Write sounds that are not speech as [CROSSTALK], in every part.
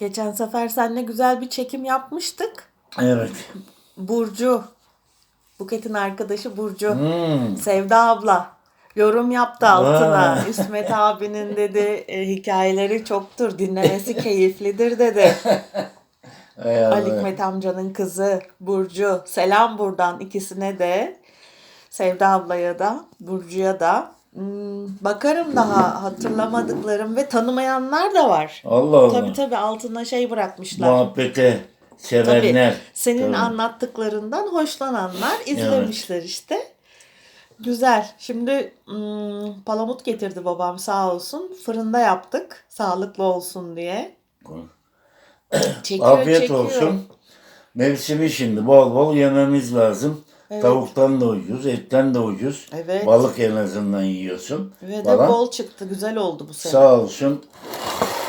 Geçen sefer seninle güzel bir çekim yapmıştık. Evet. Burcu. Buket'in arkadaşı Burcu. Hmm. Sevda abla. Yorum yaptı altına. Vay. İsmet [LAUGHS] abinin dedi e, hikayeleri çoktur. Dinlemesi [LAUGHS] keyiflidir dedi. [LAUGHS] Ali Hikmet amcanın kızı Burcu. Selam buradan ikisine de. Sevda ablaya da, Burcu'ya da. Hmm, bakarım daha hatırlamadıklarım ve tanımayanlar da var. Allah Allah. Tabii tabii altına şey bırakmışlar. Muhabbete Tabii. sevenler. Senin Tabii. anlattıklarından hoşlananlar izlemişler işte. Güzel. Şimdi hmm, palamut getirdi babam sağ olsun. Fırında yaptık. Sağlıklı olsun diye. Çekiyor, Afiyet çekiyor. olsun. Mevsimi şimdi bol bol yememiz lazım. Evet. Tavuktan da ucuz, etten de ucuz. Evet. Balık en azından yiyorsun. Ve de falan. bol çıktı. Güzel oldu bu sene. Sağ olsun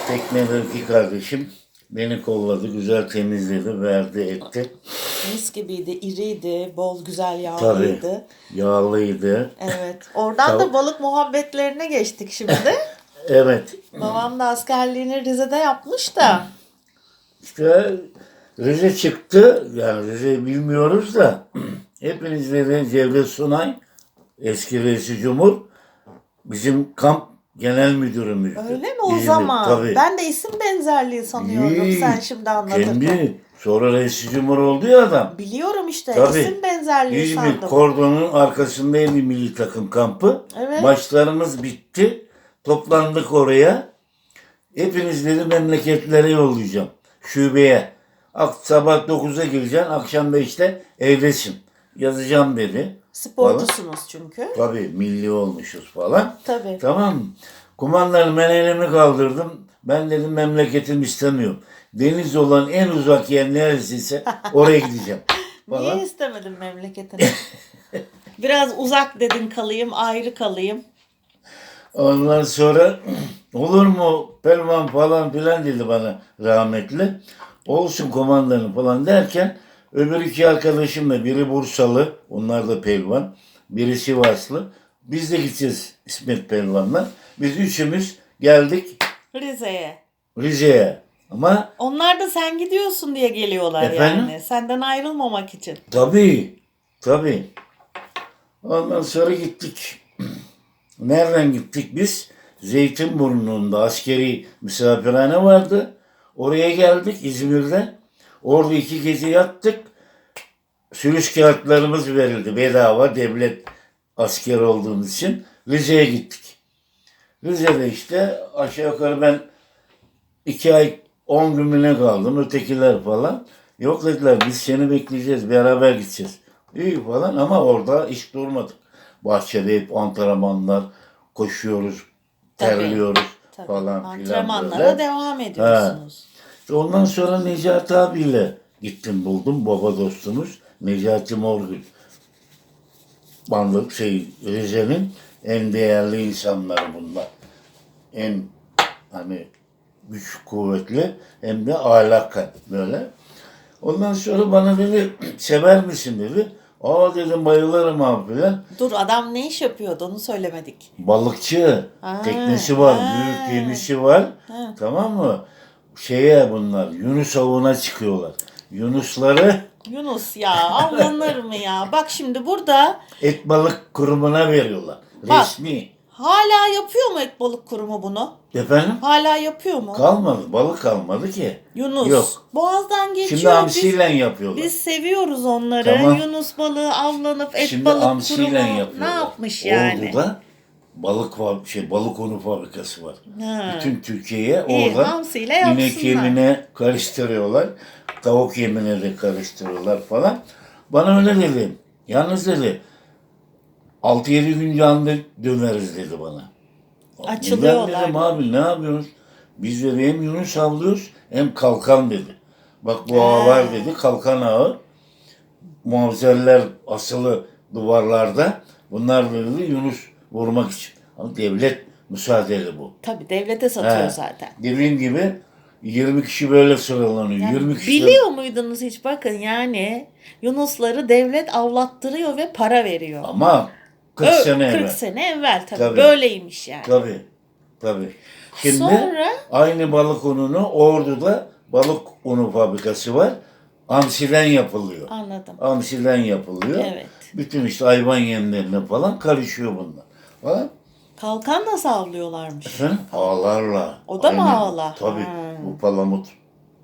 teknedeki kardeşim beni kolladı, güzel temizledi, verdi, etti. Mis gibiydi, iriydi, bol güzel Tabii. yağlıydı. Yağlıydı. Evet. Oradan da balık muhabbetlerine geçtik şimdi. [LAUGHS] Evet. Babam da askerliğini Rize'de yapmış da. İşte Rize çıktı. Yani Rize bilmiyoruz da hepiniz de Cevdet Sunay eski reisi cumhur bizim kamp genel müdürümüzdü. Öyle mi o İzmir, zaman? Tabii. Ben de isim benzerliği sanıyordum İyi. sen şimdi anlatırken. Kendi sonra reisi cumhur oldu ya adam. Biliyorum işte Tabii. isim benzerliği İzmir sandım. kordonun arkasındaydı milli takım kampı. Evet. Maçlarımız bitti. Toplandık oraya. Hepiniz dedi memleketlere yollayacağım. Şubeye. Sabah 9'a gireceksin. Akşam 5'te evdesin. Yazacağım dedi. Sporcusunuz çünkü. Tabii milli olmuşuz falan. Tabii. Tamam? Kumandanım ben elimi kaldırdım. Ben dedim memleketim istemiyorum. Deniz olan en uzak yer neresiyse [LAUGHS] oraya gideceğim. Falan. Niye istemedin memleketini? [LAUGHS] Biraz uzak dedin kalayım, ayrı kalayım. Ondan sonra [CLEARS THROAT] olur mu pelvan falan filan dedi bana rahmetli. Olsun komandanım falan derken öbür iki arkadaşımla biri Bursalı, onlar da pelvan. Biri Sivaslı. Biz de gideceğiz İsmet Pelvan'la. Biz üçümüz geldik Rize'ye. Rize'ye. Ama Onlar da sen gidiyorsun diye geliyorlar Efendim? yani. Senden ayrılmamak için. tabii, tabii. Ondan sonra gittik. [CLEARS THROAT] Nereden gittik biz? Zeytinburnu'nda askeri misafirhane vardı. Oraya geldik İzmir'de. Orada iki gece yattık. Sürüş kağıtlarımız verildi bedava devlet asker olduğumuz için. Rize'ye gittik. Rize'de işte aşağı yukarı ben iki ay on gün mü ne kaldım ötekiler falan. Yok dediler biz seni bekleyeceğiz beraber gideceğiz. İyi falan ama orada hiç durmadık. Bahçede hep antrenmanlar koşuyoruz, terliyoruz Tabii. falan filan Antrenmanlara böyle. devam ediyorsunuz. İşte Ondan sonra Necati abiyle gittim buldum baba dostumuz Necati Morgül. Banlık şey Rize'nin en değerli insanları bunlar. En hani güç kuvvetli hem de ahlaklı böyle. Ondan sonra bana dedi [CLEARS THROAT] sever misin dedi. Aa dedim bayılırım abi filan. Dur adam ne iş yapıyordu onu söylemedik. Balıkçı Ha, teknesi var, ha. büyük gemisi var. Ha. Tamam mı? Şeye bunlar Yunus avına çıkıyorlar. Yunusları Yunus ya avlanır mı ya? Bak şimdi burada et balık kurumuna veriyorlar. Bak. Resmi. hala yapıyor mu et balık kurumu bunu? Efendim? Hala yapıyor mu? Kalmadı. Balık kalmadı ki. Yunus. Yok. Boğazdan geçiyor. Şimdi biz, hamsiyle yapıyorlar. biz seviyoruz onları. Tamam. Yunus balığı avlanıp et Şimdi balık hamsiyle kurumu. yapıyorlar. Ne yapmış yani? Ordu'da balık var, şey balık unu fabrikası var. Ha. Bütün Türkiye'ye İyi, orada hamsiyle yapsınlar. inek yemine karıştırıyorlar. Tavuk yemine de karıştırıyorlar falan. Bana öyle dedi. Yalnız dedi 6-7 gün canlı döneriz dedi bana. Açılıyorlar. Dedim abi ne yapıyorsunuz? Biz dedi hem Yunus avlıyoruz hem kalkan dedi. Bak bu ağı var dedi kalkan ağı. Muhafızerler asılı duvarlarda. Bunlar dedi Yunus vurmak için. Ama devlet müsaadeli bu. Tabii devlete satıyor He. zaten. Dediğim gibi 20 kişi böyle sıralanıyor. Yani 20 kişi biliyor muydunuz hiç bakın yani Yunusları devlet avlattırıyor ve para veriyor. ama 40 Ö- sene 40 evvel. sene evvel tabii, Tabii. böyleymiş yani. Tabii. Tabii. Şimdi Sonra aynı balık ununu Ordu'da balık unu fabrikası var. Amsiden yapılıyor. Anladım. Amsiden yapılıyor. Evet. Bütün işte hayvan yemlerine falan karışıyor bunlar. Falan. Kalkan da sağlıyorlarmış. Efendim? Ağlarla. O da mı ağla? Tabii. Hmm. Bu palamut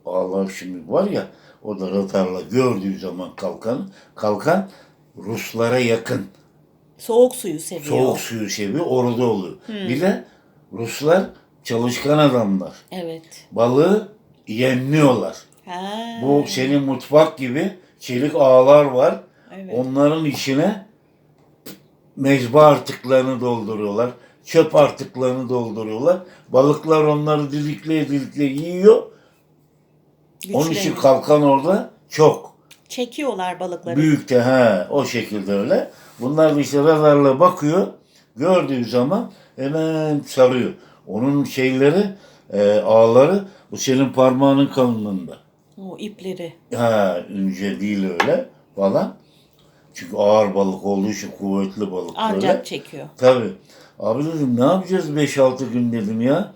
ağlar şimdi var ya o da radarla gördüğü zaman kalkan kalkan Ruslara yakın. Soğuk suyu seviyor. Soğuk suyu seviyor orada oluyor. Bir de Ruslar çalışkan adamlar. Evet. Balığı yemliyorlar. Ha. Bu senin mutfak gibi çelik ağlar var. Evet. Onların içine mezba artıklarını dolduruyorlar. Çöp artıklarını dolduruyorlar. Balıklar onları dilikleye dilikleye yiyor. Onun için Güçleniyor. kalkan orada çok. Çekiyorlar balıkları. Büyük de he, o şekilde öyle. Bunlar da işte radarla bakıyor. Gördüğü zaman hemen sarıyor. Onun şeyleri, e, ağları bu senin parmağının kalınlığında. O ipleri. Ha, ince değil öyle falan. Çünkü ağır balık olduğu için kuvvetli balık Ancak böyle. çekiyor. Tabii. Abi dedim ne yapacağız 5-6 gün dedim ya.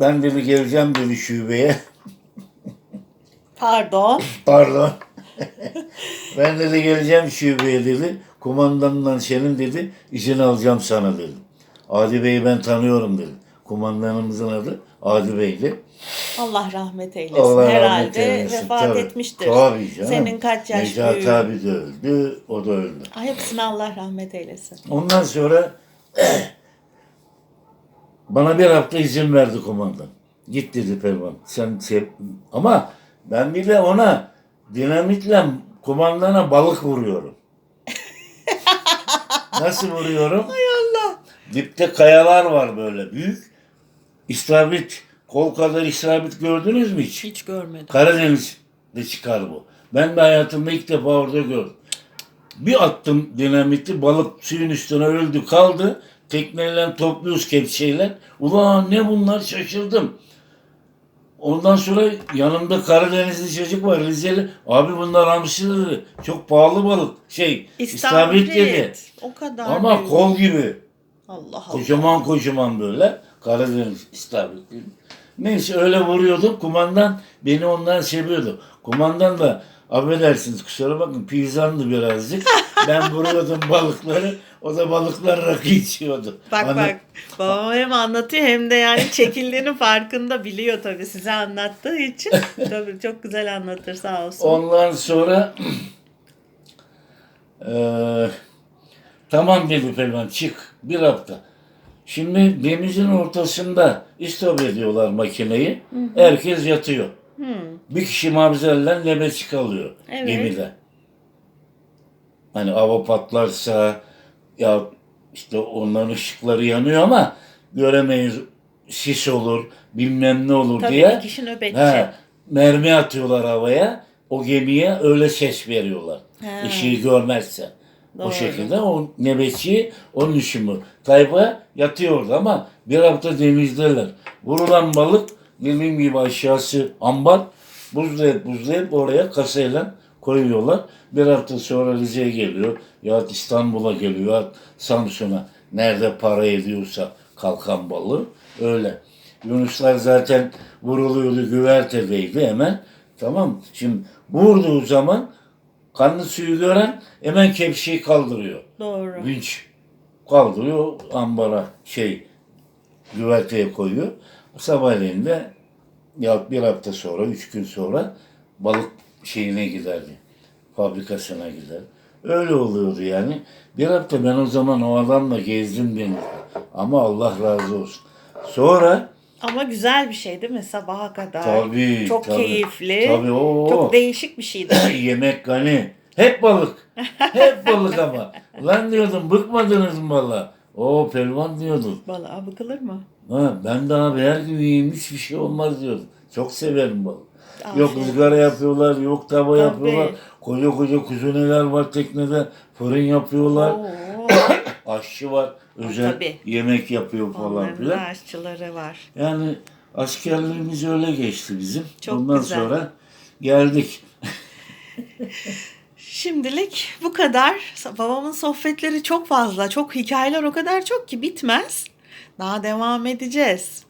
Ben dedi geleceğim dedi şubeye. [LAUGHS] Pardon. Pardon. [LAUGHS] ben dedi geleceğim şubeye dedi. Kumandandan senin dedi izin alacağım sana dedi. Adi Bey'i ben tanıyorum dedi. Kumandanımızın adı Adi Bey'di. Allah rahmet eylesin. Allah Herhalde rahmet eylesin. vefat Tabii. etmiştir. Tabii canım. Senin kaç yaş Necati büyüğü? abi de öldü, o da öldü. Ay, hepsine Allah rahmet eylesin. Ondan sonra [CLEARS THROAT] bana bir hafta izin verdi kumandan. Git dedi Pelvan. Sen şey... Ama ben bir de ona dinamitle kumandana balık vuruyorum. [LAUGHS] Nasıl vuruyorum? Hay Allah. Dipte kayalar var böyle büyük. İstavrit, kol kadar istavrit gördünüz mü hiç? Hiç görmedim. Karadeniz'de çıkar bu. Ben de hayatımda ilk defa orada gördüm. Bir attım dinamiti, balık suyun üstüne öldü kaldı. Tekneyle topluyoruz kepçeyle. Ulan ne bunlar şaşırdım. Ondan sonra yanımda Karadenizli çocuk var Rizeli. Abi bunlar hamsi dedi. Çok pahalı balık. Şey, istavrit dedi. O kadar. Ama büyük. kol gibi. Allah Allah. Kocaman kocaman böyle. Karadeniz istavrit. Neyse öyle vuruyordum. Kumandan beni ondan seviyordu. Kumandan da affedersiniz kusura bakın pizandı birazcık. ben vuruyordum balıkları. O da balıklar rakı içiyordu. Bak Anla- bak babam hem anlatıyor hem de yani çekildiğinin farkında biliyor tabii size anlattığı için. [LAUGHS] tabii çok güzel anlatır sağ olsun. Ondan sonra eee, tamam dedi Pelvan çık bir hafta. Şimdi denizin ortasında istop ediyorlar makineyi. Herkes yatıyor. Hmm, Bir kişi mavzellen nöbetçi kalıyor Evet. gemide. Hani hava patlarsa ya işte onların ışıkları yanıyor ama göremeyiz. Sis olur, bilmem ne olur Tabii diye. bir kişi nöbetçi. He, mermi atıyorlar havaya. O gemiye öyle ses veriyorlar. He. Işığı görmezse. Doğru. O şekilde o nöbetçi onun işi bu. Tayfa yatıyor orada ama bir hafta denizdeler. Vurulan balık dediğim gibi aşağısı ambar. Buzlayıp buzlayıp oraya kasayla koyuyorlar. Bir hafta sonra Rize'ye geliyor. Ya İstanbul'a geliyor ya Samsun'a. Nerede para ediyorsa kalkan balığı. Öyle. Yunuslar zaten vuruluyordu güvertedeydi hemen. Tamam? Şimdi vurduğu zaman kanlı suyu gören hemen kepçeyi kaldırıyor. Doğru. Vinç kaldırıyor ambara şey güverteye koyuyor. Sabahleyin de ya bir hafta sonra, üç gün sonra balık şeyine giderdi. Fabrikasına gider. Öyle oluyordu yani. Bir hafta ben o zaman o adamla gezdim denizde. Ama Allah razı olsun. Sonra Ama güzel bir şey değil mi sabaha kadar? tabii Çok tabii, keyifli. Tabii o. Çok değişik bir şeydi. [LAUGHS] Yemek gani. Hep balık. Hep balık ama. Lan diyordum bıkmadınız mı valla? O pelvan diyordum. Balığa bakılır mı? Ha, ben daha her gün yiyeyim hiçbir şey olmaz diyordum. Çok severim balık. Yok Afiyet ızgara yapıyorlar, yok tava Tabii. yapıyorlar. Koca koca kuzuneler var teknede. Fırın yapıyorlar. [COUGHS] Aşçı var. Özel Tabii. yemek yapıyor falan onların filan. aşçıları var. Yani askerliğimiz öyle geçti bizim. Çok Ondan güzel. sonra geldik. [LAUGHS] Şimdilik bu kadar. Babamın sohbetleri çok fazla. Çok hikayeler o kadar çok ki bitmez. Daha devam edeceğiz.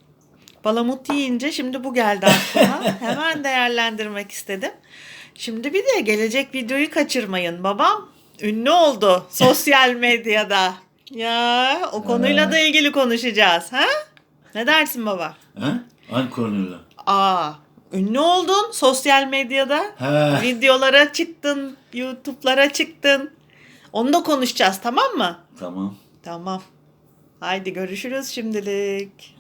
Palamut yiyince şimdi bu geldi aklıma. [LAUGHS] Hemen değerlendirmek istedim. Şimdi bir de gelecek videoyu kaçırmayın. Babam ünlü oldu sosyal medyada. Ya o konuyla da ilgili konuşacağız. Ha? Ne dersin baba? Ha? Hangi konuyla? Aa, ünlü oldun sosyal medyada. Ha. Videolara çıktın, YouTube'lara çıktın. Onu da konuşacağız tamam mı? Tamam. Tamam. Haydi görüşürüz şimdilik.